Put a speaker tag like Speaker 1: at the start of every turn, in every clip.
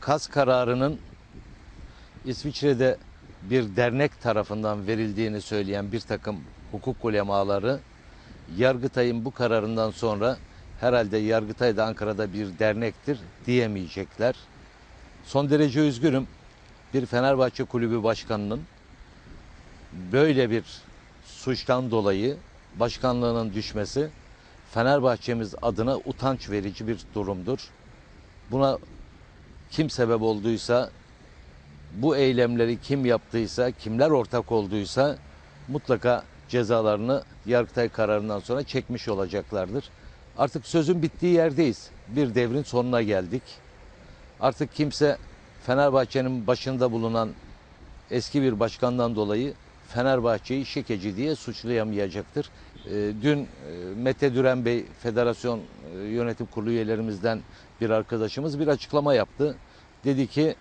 Speaker 1: kas kararının İsviçre'de bir dernek tarafından verildiğini söyleyen bir takım hukuk ulemaları Yargıtay'ın bu kararından sonra herhalde Yargıtay da Ankara'da bir dernektir diyemeyecekler. Son derece üzgünüm. Bir Fenerbahçe kulübü başkanının böyle bir suçtan dolayı başkanlığının düşmesi Fenerbahçemiz adına utanç verici bir durumdur. Buna kim sebep olduysa, bu eylemleri kim yaptıysa, kimler ortak olduysa mutlaka cezalarını Yargıtay kararından sonra çekmiş olacaklardır. Artık sözün bittiği yerdeyiz. Bir devrin sonuna geldik. Artık kimse Fenerbahçe'nin başında bulunan eski bir başkandan dolayı Fenerbahçe'yi şikeci diye suçlayamayacaktır. Ee, Dün e, Mete Düren Bey Federasyon e, Yönetim Kurulu üyelerimizden bir arkadaşımız bir açıklama yaptı. Dedi ki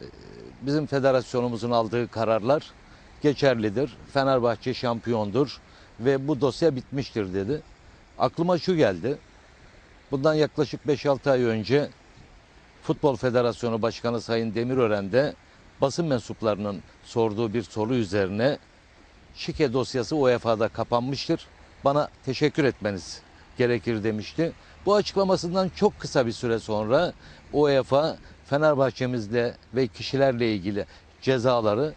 Speaker 1: e, bizim federasyonumuzun aldığı kararlar geçerlidir. Fenerbahçe şampiyondur ve bu dosya bitmiştir dedi. Aklıma şu geldi. Bundan yaklaşık 5-6 ay önce Futbol Federasyonu Başkanı Sayın Demirören de basın mensuplarının sorduğu bir soru üzerine şike dosyası UEFA'da kapanmıştır. Bana teşekkür etmeniz gerekir demişti. Bu açıklamasından çok kısa bir süre sonra UEFA Fenerbahçemizle ve kişilerle ilgili cezaları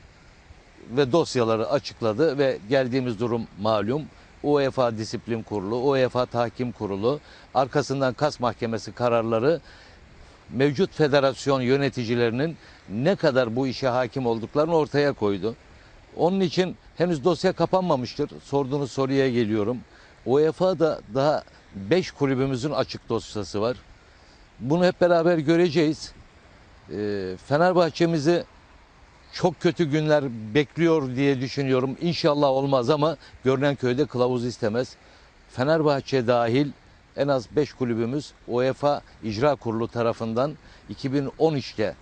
Speaker 1: ve dosyaları açıkladı ve geldiğimiz durum malum. UEFA Disiplin Kurulu, UEFA Tahkim Kurulu, arkasından Kas Mahkemesi kararları mevcut federasyon yöneticilerinin ne kadar bu işe hakim olduklarını ortaya koydu. Onun için henüz dosya kapanmamıştır. Sorduğunuz soruya geliyorum. UEFA'da daha 5 kulübümüzün açık dosyası var. Bunu hep beraber göreceğiz. Ee, Fenerbahçemizi çok kötü günler bekliyor diye düşünüyorum. İnşallah olmaz ama görünen köyde kılavuz istemez. Fenerbahçe dahil en az 5 kulübümüz UEFA İcra Kurulu tarafından 2013'te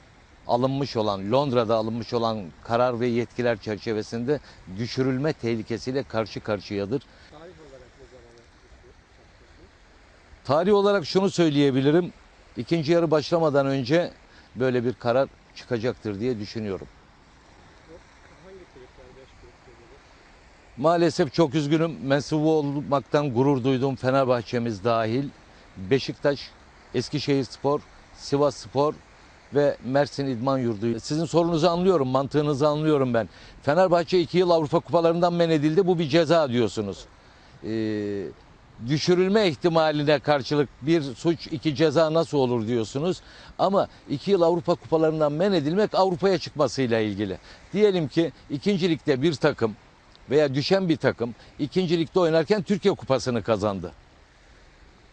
Speaker 1: alınmış olan, Londra'da alınmış olan karar ve yetkiler çerçevesinde düşürülme tehlikesiyle karşı karşıyadır.
Speaker 2: Tarih olarak
Speaker 1: şunu söyleyebilirim. İkinci yarı başlamadan önce böyle bir karar çıkacaktır diye düşünüyorum.
Speaker 2: Hangi kulüpler 5 kulüp geliyor?
Speaker 1: Maalesef çok üzgünüm. Mensubu olmaktan gurur duyduğum Fenerbahçemiz dahil Beşiktaş, Eskişehir Spor, Sivas Spor ve Mersin İdman Yurdu. Sizin sorunuzu anlıyorum, mantığınızı anlıyorum ben. Fenerbahçe iki yıl Avrupa Kupalarından men edildi. Bu bir ceza diyorsunuz. Ee, düşürülme ihtimaline karşılık bir suç iki ceza nasıl olur diyorsunuz. Ama iki yıl Avrupa Kupalarından men edilmek Avrupa'ya çıkmasıyla ilgili. Diyelim ki ikincilikte bir takım veya düşen bir takım ikincilikte oynarken Türkiye Kupası'nı kazandı.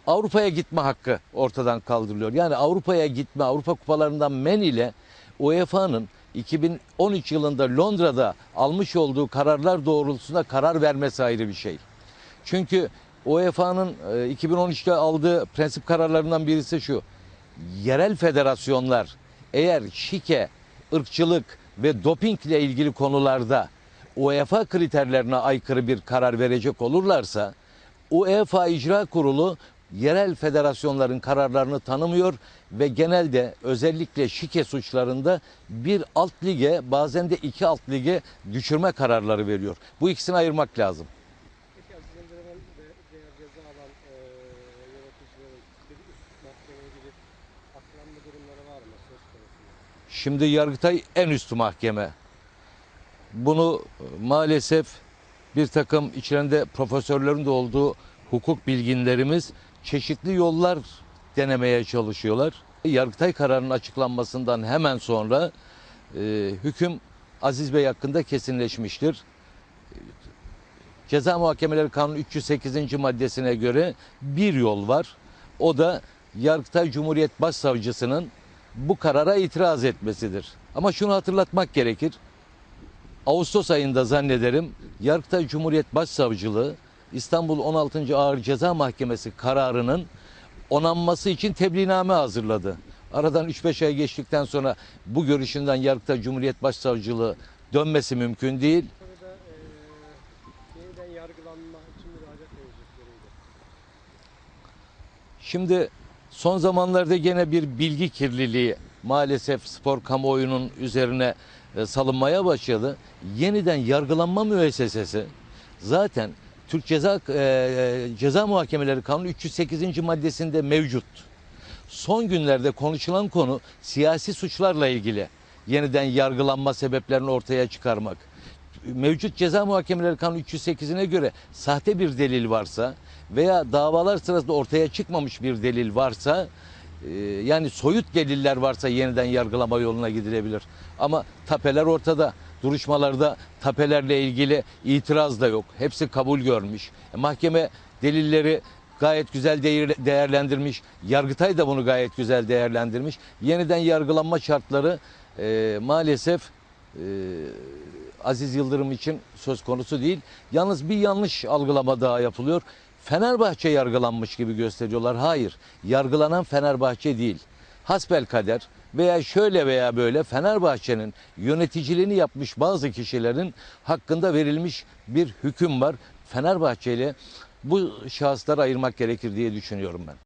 Speaker 1: Avrupa'ya gitme hakkı ortadan kaldırılıyor. Yani Avrupa'ya gitme, Avrupa kupalarından men ile UEFA'nın 2013 yılında Londra'da almış olduğu kararlar doğrultusunda karar vermesi ayrı bir şey. Çünkü UEFA'nın e, 2013'te aldığı prensip kararlarından birisi şu. Yerel federasyonlar eğer şike, ırkçılık ve dopingle ilgili konularda UEFA kriterlerine aykırı bir karar verecek olurlarsa UEFA İcra Kurulu yerel federasyonların kararlarını tanımıyor ve genelde özellikle şike suçlarında bir alt lige bazen de iki alt lige düşürme kararları veriyor. Bu ikisini ayırmak lazım.
Speaker 2: E?
Speaker 1: Şimdi Yargıtay en üst mahkeme. Bunu maalesef bir takım içlerinde profesörlerin de olduğu hukuk bilginlerimiz çeşitli yollar denemeye çalışıyorlar. Yargıtay kararının açıklanmasından hemen sonra e, hüküm Aziz Bey hakkında kesinleşmiştir. Ceza Muhakemeleri Kanunu 308. maddesine göre bir yol var. O da Yargıtay Cumhuriyet Başsavcısının bu karara itiraz etmesidir. Ama şunu hatırlatmak gerekir. Ağustos ayında zannederim Yargıtay Cumhuriyet Başsavcılığı İstanbul 16. Ağır Ceza Mahkemesi kararının onanması için tebliğname hazırladı. Aradan 3-5 ay geçtikten sonra bu görüşünden Yargıtay Cumhuriyet Başsavcılığı dönmesi mümkün değil. Şimdi son zamanlarda gene bir bilgi kirliliği maalesef spor kamuoyunun üzerine e, salınmaya başladı. Yeniden yargılanma müessesesi zaten Türk Ceza e, Ceza Muhakemeleri Kanunu 308. maddesinde mevcut. Son günlerde konuşulan konu siyasi suçlarla ilgili yeniden yargılanma sebeplerini ortaya çıkarmak. Mevcut ceza muhakemeleri kanunu 308'ine göre sahte bir delil varsa veya davalar sırasında ortaya çıkmamış bir delil varsa e, yani soyut deliller varsa yeniden yargılama yoluna gidilebilir. Ama tapeler ortada. Duruşmalarda tapelerle ilgili itiraz da yok. Hepsi kabul görmüş. E, mahkeme delilleri gayet güzel değer- değerlendirmiş. Yargıtay da bunu gayet güzel değerlendirmiş. Yeniden yargılanma şartları e, maalesef e, Aziz Yıldırım için söz konusu değil. Yalnız bir yanlış algılama daha yapılıyor. Fenerbahçe yargılanmış gibi gösteriyorlar. Hayır, yargılanan Fenerbahçe değil. Hasbel kader veya şöyle veya böyle Fenerbahçe'nin yöneticiliğini yapmış bazı kişilerin hakkında verilmiş bir hüküm var. Fenerbahçe ile bu şahısları ayırmak gerekir diye düşünüyorum ben.